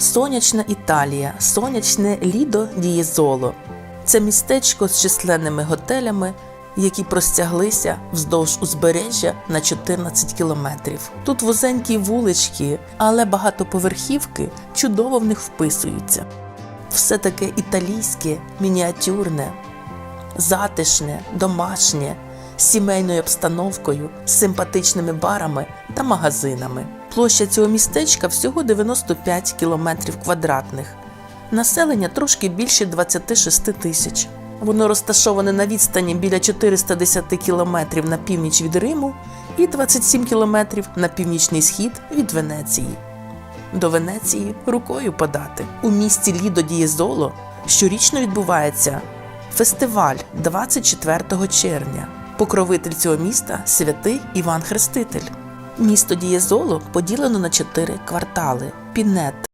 Сонячна Італія, сонячне Лідо Дієзоло. Це містечко з численними готелями, які простяглися вздовж узбережжя на 14 кілометрів. Тут вузенькі вулички, але багатоповерхівки чудово в них вписуються. Все таке італійське, мініатюрне, затишне, домашнє, сімейною обстановкою, симпатичними барами та магазинами. Площа цього містечка всього 95 кілометрів квадратних. Населення трошки більше 26 тисяч. Воно розташоване на відстані біля 410 кілометрів на північ від Риму і 27 кілометрів на північний схід від Венеції. До Венеції рукою подати. У місті Лідо Дієзоло щорічно відбувається фестиваль 24 червня. Покровитель цього міста святий Іван Хреститель. Місто Дієзоло поділено на чотири квартали: Пінет,